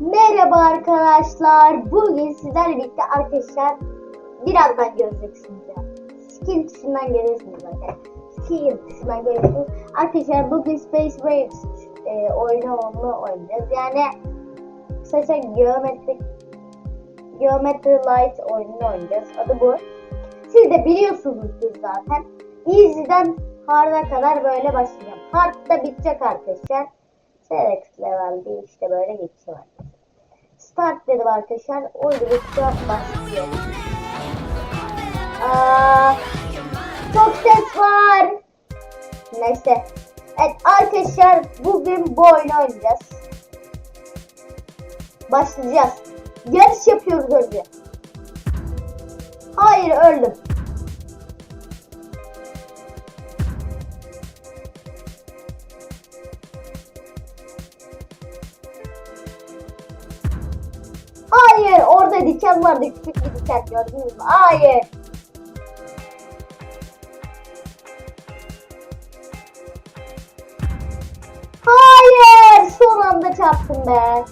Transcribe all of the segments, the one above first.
Merhaba arkadaşlar. Bugün sizlerle birlikte arkadaşlar birazdan göreceksiniz ya. Skin tuşundan görüyorsunuz zaten. Skin tuşundan görüyorsunuz. Arkadaşlar bugün Space Waves e, oyunu onu oynayacağız. Yani kısaca Geometry Geometry Light oyununu oynayacağız. Adı bu. Siz de biliyorsunuzdur zaten. Easy'den hard'a kadar böyle başlayacağım. Hard da bitecek arkadaşlar. Select level değil işte böyle geçiyor. Start dedim arkadaşlar. Oyunumuzda başlıyor. Aa, çok ses var. Neyse. Evet arkadaşlar bugün bu oyunu oynayacağız. Başlayacağız. Yarış yapıyoruz önce. Hayır öldüm. Hayır orada diken vardı küçük bir diken gördünüz mü? Hayır. Hayır son anda çarptım be.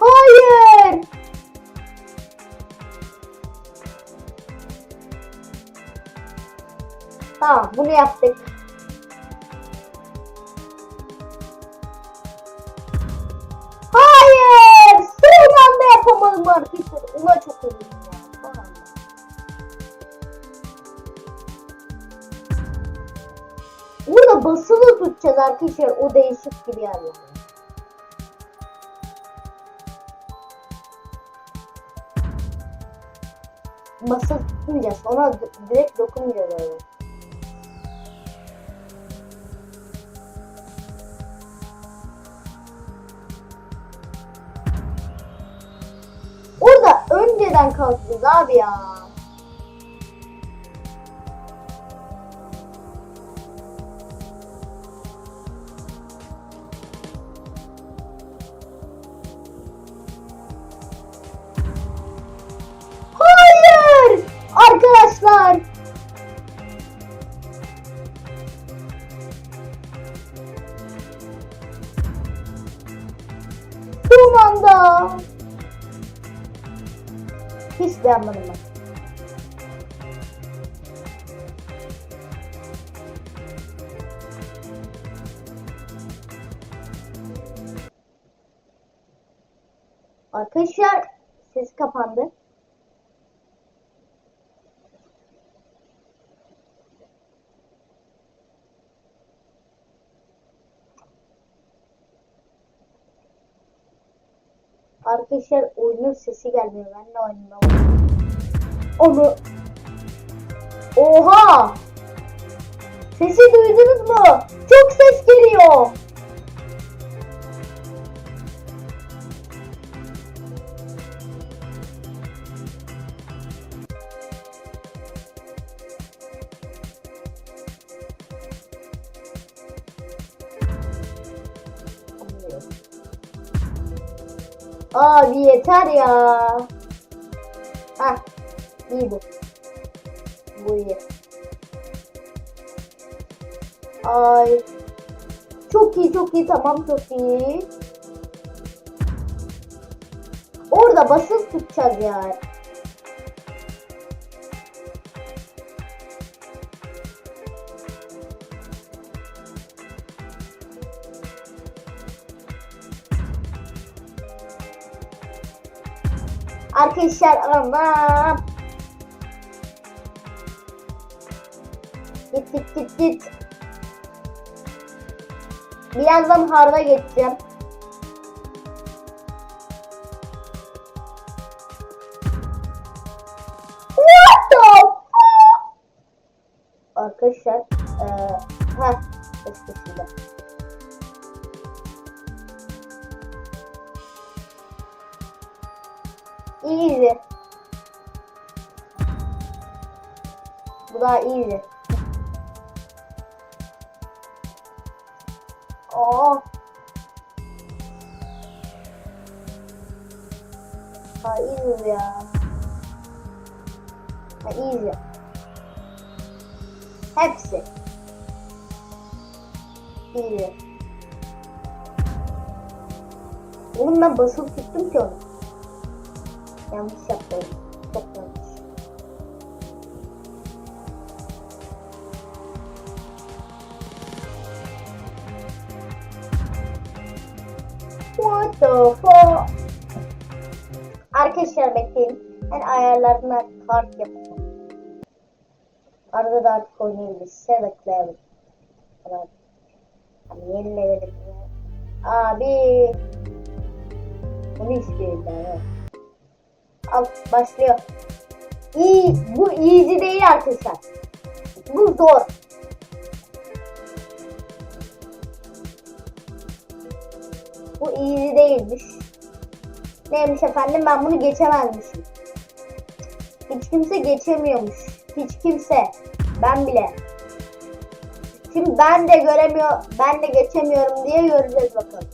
Hayır. Tamam bunu yaptık. Basılı tutacağız arkadaşlar. O değişik gibi yani. Basılı tutmayacağız. Ona direkt dokunmayacağız öyle. Orada önceden kalkacağız abi ya. Arkadaşlar! Son anda! Hiç beğenmedim ben. Arkadaşlar ses kapandı. Arkadaşlar oyunun sesi gelmiyor. Ben de oynayamam. Onu Oha! Sesi duydunuz mu? Çok ses geliyor. Abi yeter ya. Hah. iyi bu. Bu iyi. Ay. Çok iyi çok iyi tamam çok iyi. Orada basılı tutacağız yani. Arkadaşlar anam. Git git git git. Birazdan harda geçeceğim. What the fuck? Arkadaşlar eee ha işte Easy. Bu daha easy. Oo. Ha easy ya. Ha easy. Hepsi. İyi. Oğlum ben basılı tuttum ki onu. Yanlış yaptım. Çok yanlış. What the fuck? Arkadaşlar bekleyin. Ben ayarlarına kart yapacağım. Arada da artık oynayabiliriz. Bekleyelim. Evet. Hani yenileyelim. Abi. Bunu istiyor yani. Al başlıyor. İyi, bu easy değil arkadaşlar. Bu zor. Bu easy değilmiş. Neymiş efendim ben bunu geçemezmişim. Hiç kimse geçemiyormuş. Hiç kimse. Ben bile. Şimdi ben de göremiyor, ben de geçemiyorum diye göreceğiz bakalım.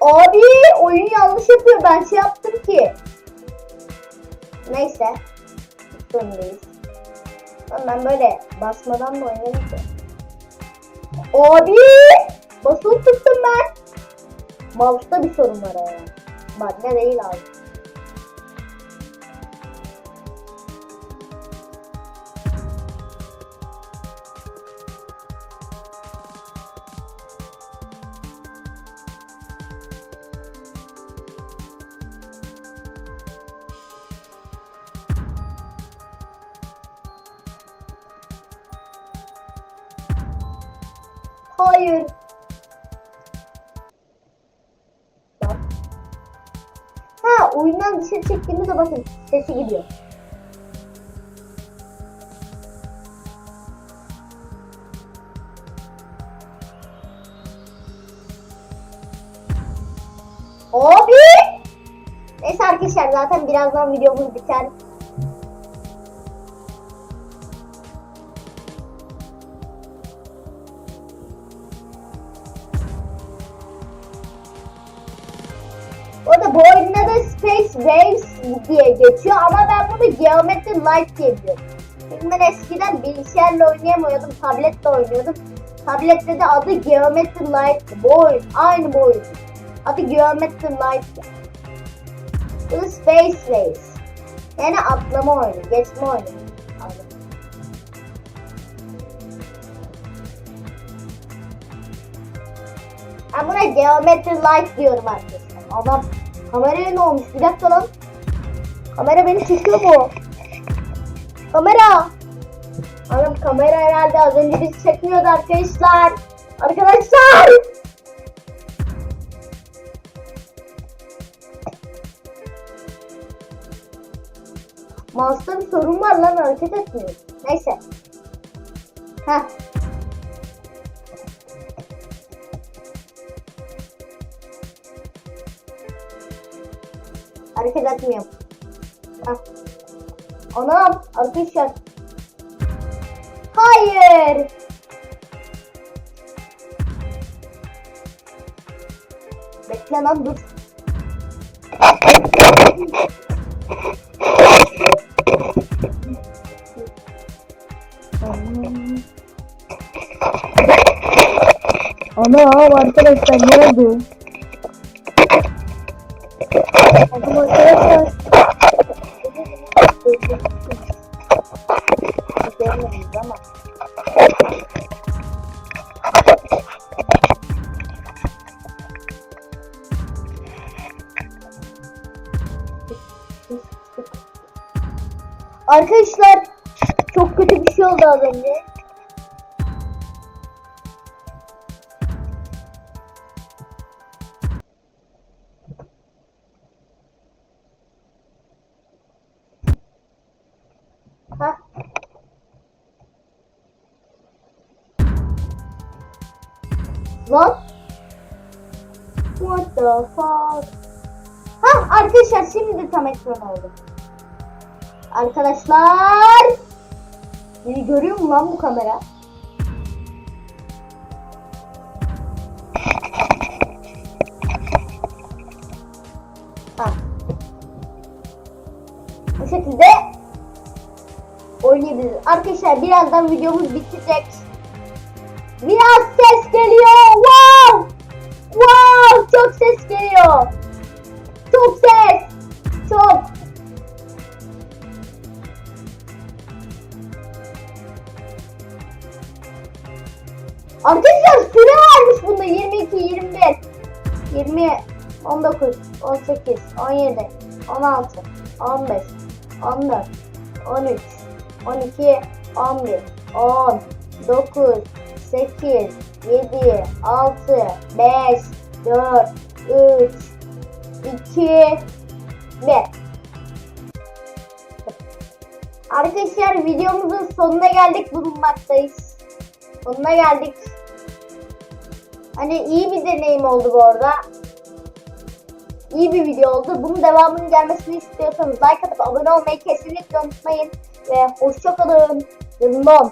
Abi oyun yanlış yapıyor. Ben şey yaptım ki. Neyse. Sorundayız. Ben böyle basmadan da oynarım ki. Abi! Basılı tuttum ben. Mouse'da bir sorun var ya. Ne değil abi. Hayır. Ha oyundan dışarı çektiğimizde bakın sesi gidiyor. Abi! Neyse arkadaşlar zaten birazdan videomuz biter. Oyunun adı Space Waves diye geçiyor ama ben bunu Geometry Light diye biliyorum. Çünkü ben eskiden bilgisayarla oynayamıyordum, tabletle oynuyordum. Tablette de adı Geometry Light. Bu aynı bu. Adı Geometry Light. Bu Space Waves. Yani atlama oyunu, geçme oyunu. Ben buna Geometry Light diyorum arkadaşlar. Adam kameraya ne olmuş? Bir dakika lan. Kamera beni çekiyor mu? Kamera. Adam kamera herhalde az önce bizi çekmiyordu arkadaşlar. Arkadaşlar. Mouse'da bir sorun var lan hareket etmiyor. Neyse. Heh. Hareket etmiyor. Heh. Anam arkadaşlar. Hayır. Bekle lan dur. Anam arkadaşlar ne oldu? Az önce. Ha. Lan. What the fuck? Ha arkadaşlar şimdi tam ekran oldu. Arkadaşlar. Beni görüyor mu lan bu kamera? Ha. Bu şekilde oynayabiliriz. Arkadaşlar birazdan videomuz bitecek. Biraz ses geliyor. Wow! Wow! Çok ses geliyor. Çok ses. Çok. Arkadaşlar süre varmış bunda 22, 21, 20, 19, 18, 17, 16, 15, 14, 13, 12, 11, 10, 9, 8, 7, 6, 5, 4, 3, 2, 1. Arkadaşlar videomuzun sonuna geldik bulunmaktayız. Sonuna geldik. Hani iyi bir deneyim oldu bu arada. İyi bir video oldu. Bunun devamının gelmesini istiyorsanız like atıp abone olmayı kesinlikle unutmayın. Ve hoşçakalın. Yanımda